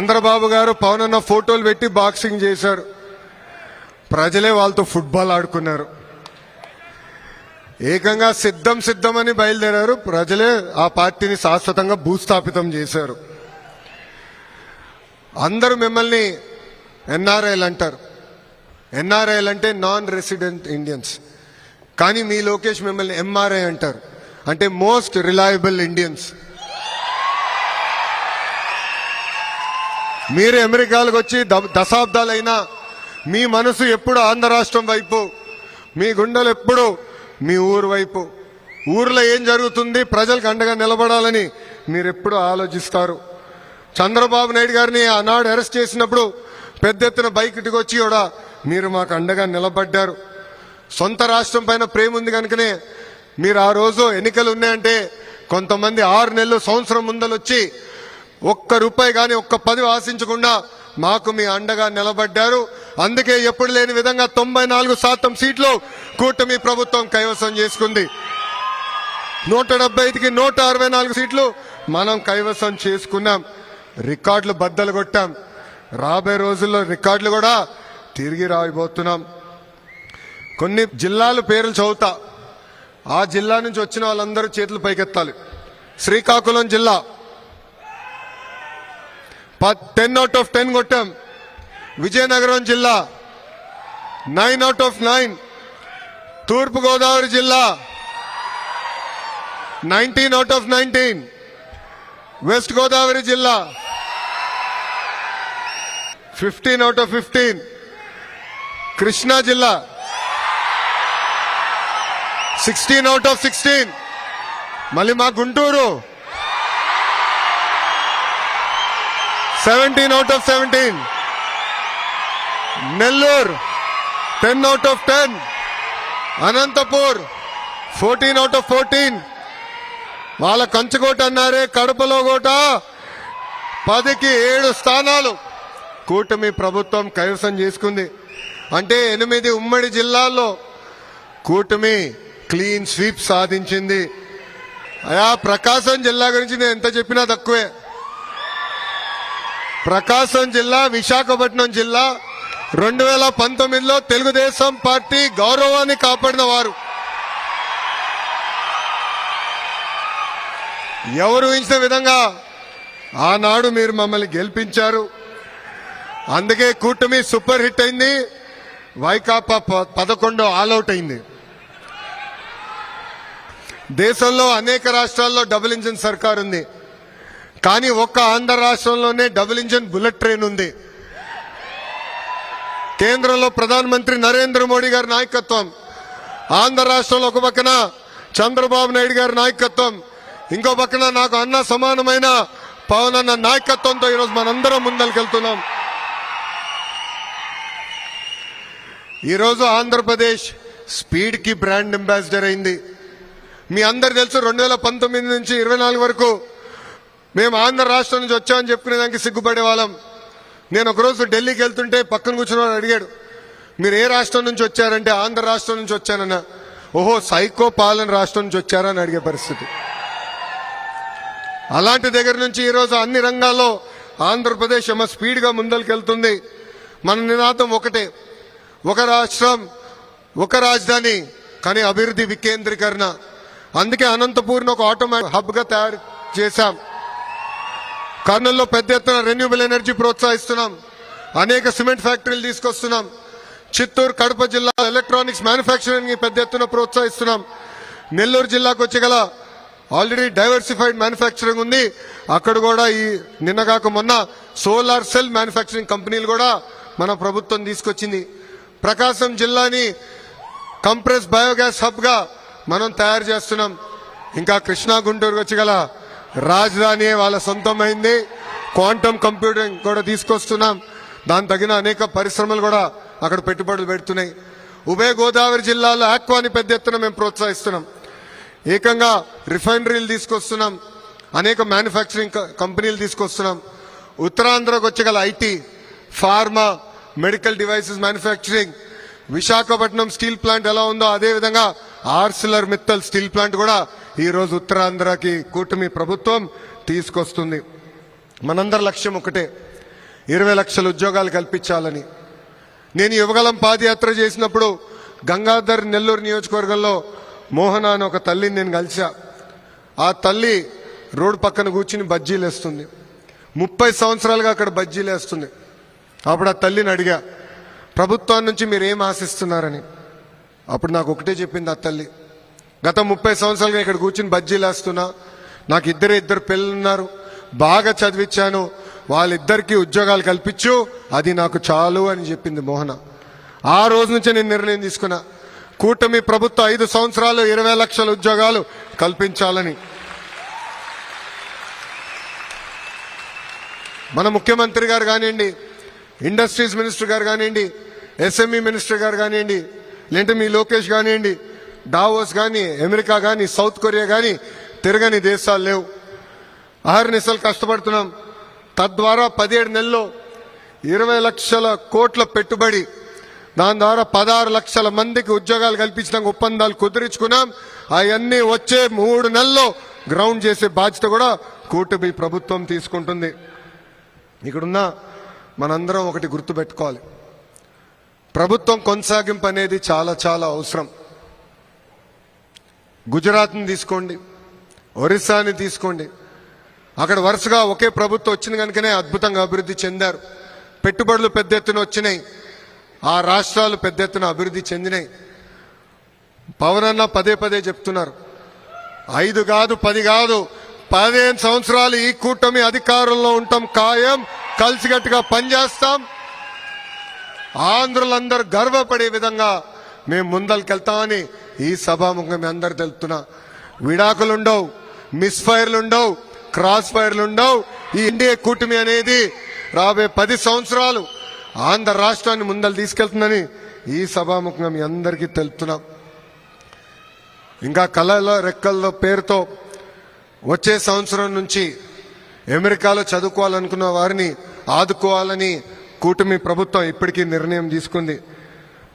చంద్రబాబు గారు పవన్ అన్న ఫోటోలు పెట్టి బాక్సింగ్ చేశారు. ప్రజలే వాళ్ళతో ఫుట్బాల్ ఆడుకున్నారు. ఏకంగా సిద్ధం సిద్ధమని బయలుదేరారు. ప్రజలే ఆ పార్టీని శాశ్వతంగా భూస్థాపితం చేశారు. అందరూ మిమ్మల్ని ఎన్ఆర్ఐలు అంటారు. ఎన్ఆర్ఐలు అంటే నాన్ రెసిడెంట్ ఇండియన్స్. కానీ మీ లోకేష్ మిమ్మల్ని ఎంఆర్ఐ అంటారు. అంటే మోస్ట్ రిలయబుల్ ఇండియన్స్. మీరు అమెరికాలకు వచ్చి ద- దశాబ్దాలైనా మీ మనసు ఎప్పుడు ఆంధ్ర రాష్ట్రం వైపు మీ గుండెలు ఎప్పుడు మీ ఊరు వైపు. ఊర్లో ఏం జరుగుతుంది ప్రజలకు అండగా నిలబడాలని మీరు ఎప్పుడు ఆలోచిస్తారు. చంద్రబాబు నాయుడు గారిని ఆనాడు అరెస్ట్ చేసినప్పుడు పెద్ద ఎత్తున బైక్ ఇటుకొచ్చి కూడా మీరు మాకు అండగా నిలబడ్డారు. సొంత రాష్ట్రం పైన ప్రేమ ఉంది కనుకనే మీరు ఆ రోజు ఎన్నికలు ఉన్నాయంటే కొంతమంది ఆరు నెలలు సంవత్సరం ముందలు వచ్చి ఒక్క రూపాయి కానీ ఒక్క పది ఆశించకుండా మాకు మీ అండగా నిలబడ్డారు. అందుకే ఎప్పుడు లేని విధంగా తొంభై నాలుగు శాతం సీట్లు కూటమి ప్రభుత్వం కైవసం చేసుకుంది. నూట డెబ్బై ఐదుకి నూట అరవై నాలుగు సీట్లు మనం కైవసం చేసుకున్నాం. రికార్డులు బద్దలు కొట్టాం. రాబోయే రోజుల్లో రికార్డులు కూడా తిరిగి రాయబోతున్నాం. కొన్ని జిల్లాల పేర్లు చదువుతా. ఆ జిల్లా నుంచి వచ్చిన వాళ్ళందరూ చేతులు పైకెత్తాలి. శ్రీకాకుళం జిల్లా. టెన్ అవుట్ ఆఫ్ టెన్ కొట్టాం. విజయనగరం జిల్లా nine out of nine Thurpu Godavari జిల్లా nineteen out of nineteen west Godavari జిల్లా fifteen out of fifteen Krishna జిల్లా సిక్స్టీన్ అవుట్ ఆఫ్ సిక్స్టీన్ మళ్ళీ మా Guntur seventeen out of seventeen Nellore ten out of ten Anantapur fourteen out of fourteen వాళ్ళ కంచుకోట అన్నారే కడపలో కోట. పదికి ఏడు స్థానాలు. కూటమి ప్రభుత్వం కైవసం చేసుకుంది. అంటే ఎనిమిది ఉమ్మడి జిల్లాల్లో కూటమి క్లీన్ స్వీప్ సాధించింది. అయా ప్రకాశం జిల్లా గురించి నేను ఎంత చెప్పినా తక్కువే. ప్రకాశం జిల్లా విశాఖపట్నం జిల్లా రెండు వేల పంతొమ్మిదిలో తెలుగుదేశం పార్టీ గౌరవాన్ని కాపాడిన వారు. ఎవరు ఊహించిన విధంగా ఆనాడు మీరు మమ్మల్ని గెలిపించారు. అందుకే కూటమి సూపర్ హిట్ అయింది. వైకాపా ప- పదకొండో ఆల్అౌట్ అయింది. దేశంలో అనేక రాష్ట్రాల్లో డబుల్ ఇంజిన్ సర్కార్ ఉంది కానీ ఒక్క ఆంధ్ర రాష్ట్రంలోనే డబుల్ ఇంజన్ బుల్లెట్ ట్రైన్ ఉంది. కేంద్రంలో ప్రధానమంత్రి నరేంద్ర మోడీ గారి నాయకత్వం ఆంధ్ర రాష్ట్రంలో ఒక పక్కన చంద్రబాబు నాయుడు గారి నాయకత్వం ఇంకో పక్కన నాకు అన్న సమానమైన పవన్ అన్న నాయకత్వంతో ఈరోజు మనందరం ముందరికెళ్తున్నాం. ఈరోజు ఆంధ్రప్రదేశ్ స్పీడ్కి బ్రాండ్ అంబాసిడర్ అయింది. మీ అందరు తెలుసు రెండు వేల పంతొమ్మిది నుంచి ఇరవై నాలుగు వరకు మేము ఆంధ్ర రాష్ట్రం నుంచి వచ్చామని చెప్పుకునే దానికి సిగ్గుపడే వాళ్ళం. నేను ఒకరోజు ఢిల్లీకి వెళ్తుంటే పక్కన కూర్చున్న వాడు అడిగాడు మీరు ఏ రాష్ట్రం నుంచి వచ్చారంటే ఆంధ్ర రాష్ట్రం నుంచి వచ్చానన్న. ఓహో సైకో పాలన రాష్ట్రం నుంచి వచ్చారా? అని అడిగే పరిస్థితి. అలాంటి దగ్గర నుంచి ఈరోజు అన్ని రంగాల్లో ఆంధ్రప్రదేశ్ ఏమో స్పీడ్గా ముందరికెళ్తుంది. మన నినాదం ఒకటే. ఒక రాష్ట్రం ఒక రాజధాని కానీ అభివృద్ధి వికేంద్రీకరణ. అందుకే అనంతపూర్ని ఒక ఆటోమేటిక్ హబ్గా తయారు చేశాం. కర్నూలులో పెద్ద ఎత్తున రెన్యూబుల్ ఎనర్జీ ప్రోత్సహిస్తున్నాం. అనేక సిమెంట్ ఫ్యాక్టరీలు తీసుకొస్తున్నాం. చిత్తూరు కడప జిల్లా ఎలక్ట్రానిక్స్ మ్యానుఫ్యాక్చరింగ్ పెద్ద ఎత్తున ప్రోత్సహిస్తున్నాం. నెల్లూరు జిల్లాకు వచ్చి గల ఆల్రెడీ డైవర్సిఫైడ్ మ్యానుఫ్యాక్చరింగ్ ఉంది. అక్కడ కూడా ఈ నిన్నగాక మొన్న సోలార్ సెల్ మ్యానుఫ్యాక్చరింగ్ కంపెనీలు కూడా మన ప్రభుత్వం తీసుకొచ్చింది. ప్రకాశం జిల్లాని కంప్రెస్ బయోగ్యాస్ హబ్గా మనం తయారు చేస్తున్నాం. ఇంకా కృష్ణా గుంటూరు వచ్చి గల రాజధాని వాళ్ళ సొంతమైంది. క్వాంటమ్ కంప్యూటింగ్ కూడా తీసుకొస్తున్నాం. దాని తగిన అనేక పరిశ్రమలు కూడా అక్కడ పెట్టుబడులు పెడుతున్నాయి. ఉభయ గోదావరి జిల్లాలో ఆక్వాని పెద్ద ఎత్తున మేము ప్రోత్సహిస్తున్నాం. ఏకంగా రిఫైనరీలు తీసుకొస్తున్నాం. అనేక మ్యానుఫ్యాక్చరింగ్ క- కంపెనీలు తీసుకొస్తున్నాం. ఉత్తరాంధ్రకు వచ్చే గల IT pharma medical devices manufacturing Visakhapatnam steel plant ఎలా ఉందో అదేవిధంగా ఆర్సిలర్ మిత్తల్ స్టీల్ ప్లాంట్ కూడా ఈరోజు ఉత్తరాంధ్రకి కూటమి ప్రభుత్వం తీసుకొస్తుంది. మనందరి లక్ష్యం ఒకటే. ఇరవై లక్షల ఉద్యోగాలు కల్పించాలని. నేను యువగలం పాదయాత్ర చేసినప్పుడు గంగాధర్ నెల్లూరు నియోజకవర్గంలో మోహన అని ఒక తల్లిని నేను కలిసా ఆ తల్లి రోడ్డు పక్కన కూర్చుని బజ్జీలు వేస్తుంది. ముప్పై సంవత్సరాలుగా అక్కడ బజ్జీలు వేస్తుంది. అప్పుడు ఆ తల్లిని అడిగా ప్రభుత్వం నుంచి మీరు ఏం ఆశిస్తున్నారని? అప్పుడు నాకు ఒకటే చెప్పింది ఆ తల్లి. గత ముప్పై సంవత్సరాలుగా ఇక్కడ కూర్చుని బజ్జీలు వేస్తున్నా. నాకు ఇద్దరు ఇద్దరు పిల్లలు ఉన్నారు బాగా చదివించాను వాళ్ళిద్దరికీ ఉద్యోగాలు కల్పించు. అది నాకు చాలు అని చెప్పింది మోహన. ఆ రోజు నుంచే నేను నిర్ణయం తీసుకున్నా. కూటమి ప్రభుత్వం ఐదు సంవత్సరాలు ఇరవై లక్షల ఉద్యోగాలు కల్పించాలని. మన ముఖ్యమంత్రి గారు కానివ్వండి ఇండస్ట్రీస్ మినిస్టర్ గారు కానివ్వండి ఎస్ఎంఈ మినిస్టర్ గారు కానివ్వండి లేదంటే మీ లోకేష్ కానివ్వండి డావోస్ కానీ అమెరికా కానీ సౌత్ కొరియా కానీ తిరగని దేశాలు లేవు. అహర్నిశలు కష్టపడుతున్నాం. తద్వారా పదిహేడు నెలల్లో ఇరవై లక్షల కోట్ల పెట్టుబడి దాని ద్వారా పదహారు లక్షల మందికి ఉద్యోగాలు కల్పించడానికి ఒప్పందాలు కుదిరించుకున్నాం. అవన్నీ వచ్చే మూడు నెలల్లో గ్రౌండ్ చేసే బాధ్యత కూడా కూటమి ప్రభుత్వం తీసుకుంటుంది. ఇక్కడున్న మనందరం ఒకటి గుర్తుపెట్టుకోవాలి. ప్రభుత్వం కొనసాగింపు అనేది చాలా చాలా అవసరం. గుజరాత్ని తీసుకోండి ఒరిస్సాని తీసుకోండి. అక్కడ వరుసగా ఒకే ప్రభుత్వం వచ్చింది కనుకనే అద్భుతంగా అభివృద్ధి చెందారు. పెట్టుబడులు పెద్ద ఎత్తున వచ్చినాయి. ఆ రాష్ట్రాలు పెద్ద ఎత్తున అభివృద్ధి చెందినాయి. పవన్ అన్న పదే పదే చెప్తున్నారు. ఐదు కాదు పది కాదు పదిహేను సంవత్సరాలు ఈ కూటమి అధికారంలో ఉంటాం ఖాయం కలిసికట్టుగా పనిచేస్తాం. ఆంధ్రులందరూ గర్వపడే విధంగా మేము ముందరికెళ్తామని ఈ సభాముఖం మీ అందరు తెలుపుతున్నా. విడాకులుండవు మిస్ ఫైర్లు ఉండవు క్రాస్ ఫైర్లు ఉండవు ఈ ఇండియా కూటమి అనేది రాబోయే పది సంవత్సరాలు ఆంధ్ర రాష్ట్రాన్ని ముందలు తీసుకెళ్తుందని ఈ సభాముఖంగా మీ అందరికీ తెలుపుతున్నాం. ఇంకా కళలో రెక్కల్లో పేరుతో వచ్చే సంవత్సరం నుంచి అమెరికాలో చదువుకోవాలనుకున్న వారిని ఆదుకోవాలని కూటమి ప్రభుత్వం ఇప్పటికీ నిర్ణయం తీసుకుంది.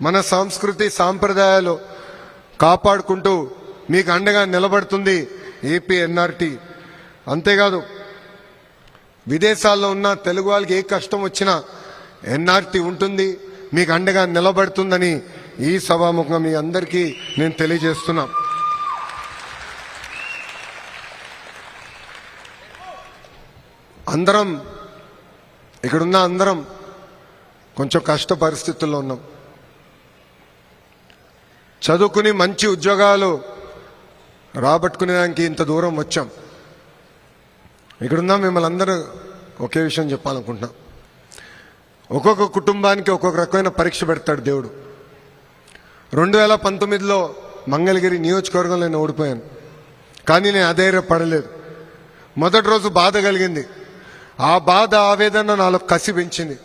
మన సంస్కృతి సాంప్రదాయాలు కాపాడుకుంటూ మీకు అండగా నిలబడుతుంది ఏపీ ఎన్ఆర్టీ. అంతేకాదు విదేశాల్లో ఉన్న తెలుగు వాళ్ళకి ఏ కష్టం వచ్చినా ఎన్ఆర్టీ ఉంటుంది మీకు అండగా నిలబడుతుందని ఈ సభాముఖంగా మీ అందరికీ నేను తెలియజేస్తున్నా. అందరం ఇక్కడున్న అందరం కొంచెం కష్ట పరిస్థితుల్లో ఉన్నాం. చదువుకుని మంచి ఉద్యోగాలు రాబట్టుకునేదానికి ఇంత దూరం వచ్చాం. ఇక్కడున్న మిమ్మల్ని అందరూ ఒకే విషయం చెప్పాలనుకుంటున్నాం. ఒక్కొక్క కుటుంబానికి ఒక్కొక్క రకమైన పరీక్ష పెడతాడు దేవుడు. రెండు వేల పంతొమ్మిదిలో మంగళగిరి నియోజకవర్గంలో నేను ఓడిపోయాను. కానీ నేను అధైర్యపడలేదు. మొదటి రోజు బాధ కలిగింది. ఆ బాధ ఆవేదన నాలో కసి పెంచింది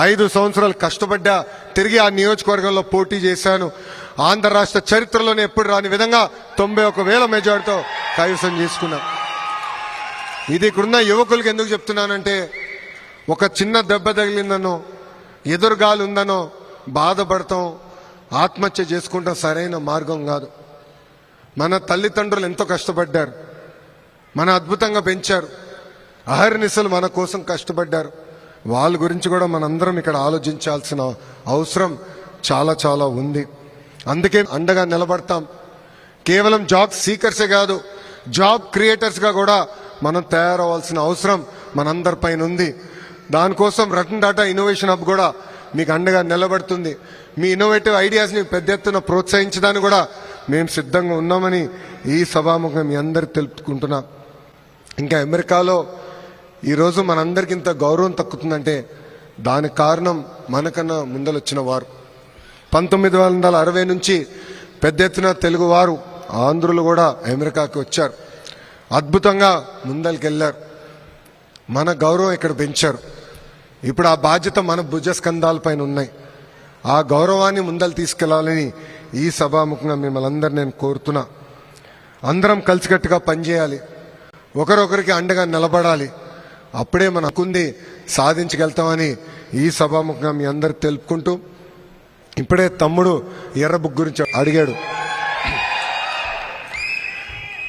ఐదు సంవత్సరాలు కష్టపడ్డా తిరిగి ఆ నియోజకవర్గంలో పోటీ చేశాను. ఆంధ్ర రాష్ట్ర చరిత్రలోనే ఎప్పుడు రాని విధంగా తొంభై ఒక వేల మెజార్టీతో కైవసం చేసుకున్నాం. ఇది ఇక్కడున్న యువకులకు ఎందుకు చెప్తున్నానంటే ఒక చిన్న దెబ్బ తగిలిందనో ఎదురుగాలు ఉందనో బాధపడతాం ఆత్మహత్య చేసుకుంటాం సరైన మార్గం కాదు. మన తల్లిదండ్రులు ఎంతో కష్టపడ్డారు. మన అద్భుతంగా పెంచారు. అహర్నిశలు మన కోసం కష్టపడ్డారు. వాళ్ళ గురించి కూడా మనందరం ఇక్కడ ఆలోచించాల్సిన అవసరం చాలా చాలా ఉంది. అందుకే అండగా నిలబడతాం. కేవలం జాబ్ సీకర్సే కాదు జాబ్ క్రియేటర్స్గా కూడా మనం తయారవ్వాల్సిన అవసరం మనందరిపైన ఉంది. దానికోసం రతన్ డాటా ఇన్నోవేషన్ హబ్ కూడా మీకు అండగా నిలబడుతుంది. మీ ఇన్నోవేటివ్ ఐడియాస్ని పెద్ద ఎత్తున ప్రోత్సహించడానికి కూడా మేము సిద్ధంగా ఉన్నామని ఈ సభాముఖం మీ అందరు తెలుపుకుంటున్నాం. ఇంకా అమెరికాలో ఈరోజు మనందరికీ ఇంత గౌరవం తక్కుతుందంటే దానికి కారణం మనకన్నా ముందలొచ్చిన వారు. పంతొమ్మిది వందల అరవై నుంచి పెద్ద ఎత్తున తెలుగువారు ఆంధ్రులు కూడా అమెరికాకి వచ్చారు. అద్భుతంగా ముందరికెళ్ళారు మన గౌరవం ఇక్కడ పెంచారు. ఇప్పుడు ఆ బాధ్యత మన భుజస్కంధాలపైన ఉన్నాయి. ఆ గౌరవాన్ని ముందలు తీసుకెళ్ళాలని ఈ సభాముఖంగా మిమ్మల్ని అందరు నేను కోరుతున్నా. అందరం కలిసికట్టుగా పనిచేయాలి. ఒకరొకరికి అండగా నిలబడాలి. అప్పుడే మనకుంది హక్కుంది సాధించగలుగుతామని ఈ సభాముఖంగా మీ అందరికి తెలుపుకుంటూ ఇప్పుడే తమ్ముడు ఎర్రబుక్ గురించి అడిగాడు.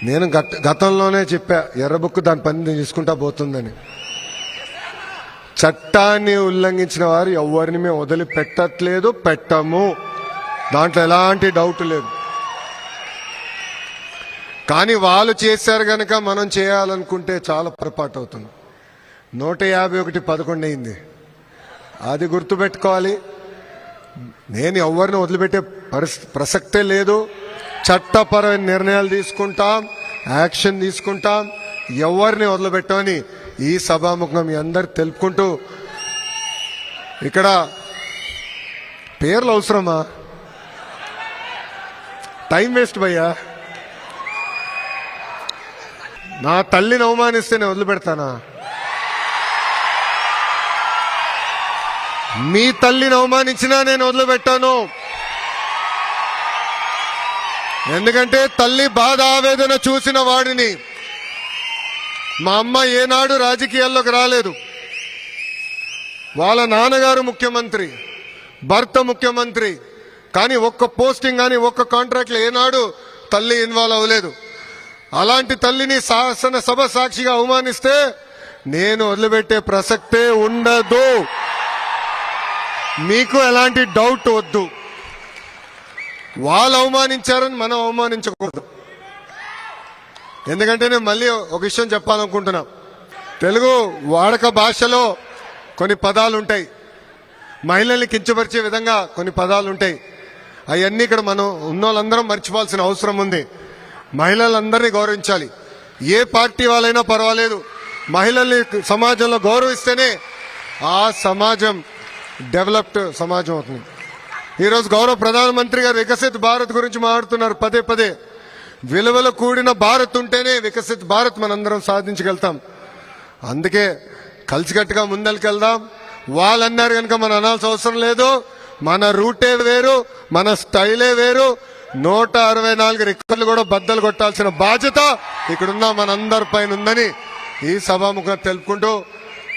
నేను గత గతంలోనే చెప్పా ఎర్రబుక్ దాని పని నేను చూసుకుంటా పోతుందని. చట్టాన్ని ఉల్లంఘించిన వారు ఎవరిని మేము వదిలిపెట్టట్లేదు పెట్టము. దాంట్లో ఎలాంటి డౌట్ లేదు. కానీ వాళ్ళు చేశారు కనుక మనం చేయాలనుకుంటే చాలా పొరపాటు అవుతుంది. నూట యాభై ఒకటి పదకొండు అయింది. అది గుర్తుపెట్టుకోవాలి. నేను ఎవరిని వదిలిపెట్టే పరిస్థితి ప్రసక్తే లేదు. చట్టపరమైన నిర్ణయాలు తీసుకుంటాం యాక్షన్ తీసుకుంటాం. ఎవరిని వదిలిపెట్టమని ఈ సభాముఖం మీ అందరు తెలుపుకుంటూ ఇక్కడ పేర్లు అవసరమా? టైం వేస్ట్ భయ్యా. నా తల్లిని అవమానిస్తే నేను వదిలిపెడతానా? మీ తల్లిని అవమానించినా నేను వదిలిపెట్టాను. ఎందుకంటే తల్లి బాధ ఆవేదన చూసిన వాడిని మా అమ్మ ఏనాడు రాజకీయాల్లోకి రాలేదు. వాళ్ళ నాన్నగారు ముఖ్యమంత్రి భర్త ముఖ్యమంత్రి కానీ ఒక్క పోస్టింగ్ కానీ ఒక్క కాంట్రాక్ట్లో ఏనాడు తల్లి ఇన్వాల్వ్ అవ్వలేదు. అలాంటి తల్లిని శాసన సభ సాక్షిగా అవమానిస్తే నేను వదిలిపెట్టే ప్రసక్తే ఉండదు. మీకు ఎలాంటి డౌట్ వద్దు. వాళ్ళు అవమానించారని మనం అవమానించకూడదు. ఎందుకంటే నేను మళ్ళీ ఒక విషయం చెప్పాలనుకుంటున్నా. తెలుగు వాడక భాషలో కొన్ని పదాలు ఉంటాయి. మహిళల్ని కించపరిచే విధంగా కొన్ని పదాలు ఉంటాయి. అవన్నీ ఇక్కడ మనం ఉన్న వాళ్ళందరం మర్చిపోవాల్సిన అవసరం ఉంది. మహిళలందరినీ గౌరవించాలి. ఏ పార్టీ వాళ్ళైనా పర్వాలేదు. మహిళల్ని సమాజంలో గౌరవిస్తేనే ఆ సమాజం డెవలప్డ్ సమాజం అవుతుంది. ఈరోజు గౌరవ ప్రధానమంత్రి గారు వికసిత్ భారత్ గురించి మాట్లాడుతున్నారు. పదే పదే. విలువలు కూడిన భారత్ ఉంటేనే వికసిత్ భారత్ మనందరం సాధించగలుగుతాం. అందుకే కలిసికట్టుగా ముందరికెళ్దాం. వాళ్ళన్నారు కనుక మనం అనాల్సిన అవసరం లేదు. మన రూటే వేరు మన స్టైలే వేరు. నూట అరవై నాలుగు రికార్డులు కూడా బద్దలు కొట్టాల్సిన బాధ్యత ఇక్కడున్న మనందరి పైన ఉందని ఈ సభాముఖం తెలుపుకుంటూ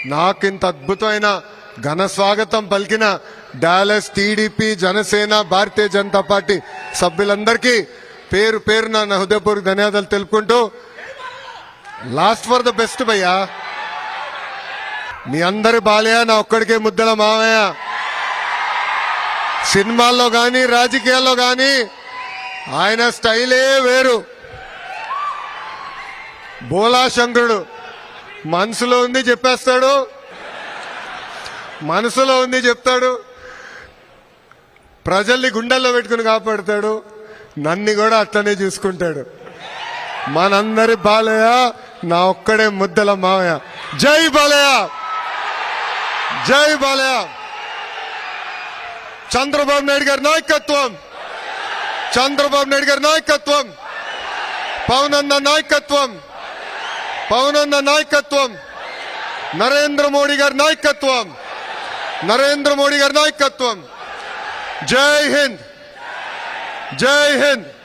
నాకు ఇంత అద్భుతమైన ఘన స్వాగతం పలికిన Dallas TDP Janasena Bharatiya Janata party సభ్యులందరికీ పేరు పేరున నా హృదయపూర్వక ధన్యవాదాలు తెలుపుకుంటూ లాస్ట్ ఫర్ ద బెస్ట్ భయ్యా. మీ అందరి బాలయ్య నా ఒక్కడికే ముద్దల మామయ్య. సినిమాల్లో కానీ రాజకీయాల్లో కానీ ఆయన స్టైలే వేరు. బోలా శంకరుడు మనసులో ఉంది చెప్పేస్తాడు. మనసులో ఉంది చెప్తాడు. ప్రజల్ని గుండెల్లో పెట్టుకుని కాపాడుతాడు. నన్ను కూడా అట్లనే చూసుకుంటాడు. మనందరి బాలయ్య నా ఒక్కడే ముద్దల మావయ్య జై బాలయ్య! జై బాలయ్య! చంద్రబాబు నాయుడు గారి నాయకత్వం! చంద్రబాబు నాయుడు గారి నాయకత్వం! పవనంద నాయకత్వం! పవనంద నాయకత్వం! నరేంద్ర మోడీ గారి నాయకత్వం! నరేంద్ర మోడీ గారి నాయకత్వం. జై హింద్. జై హింద్.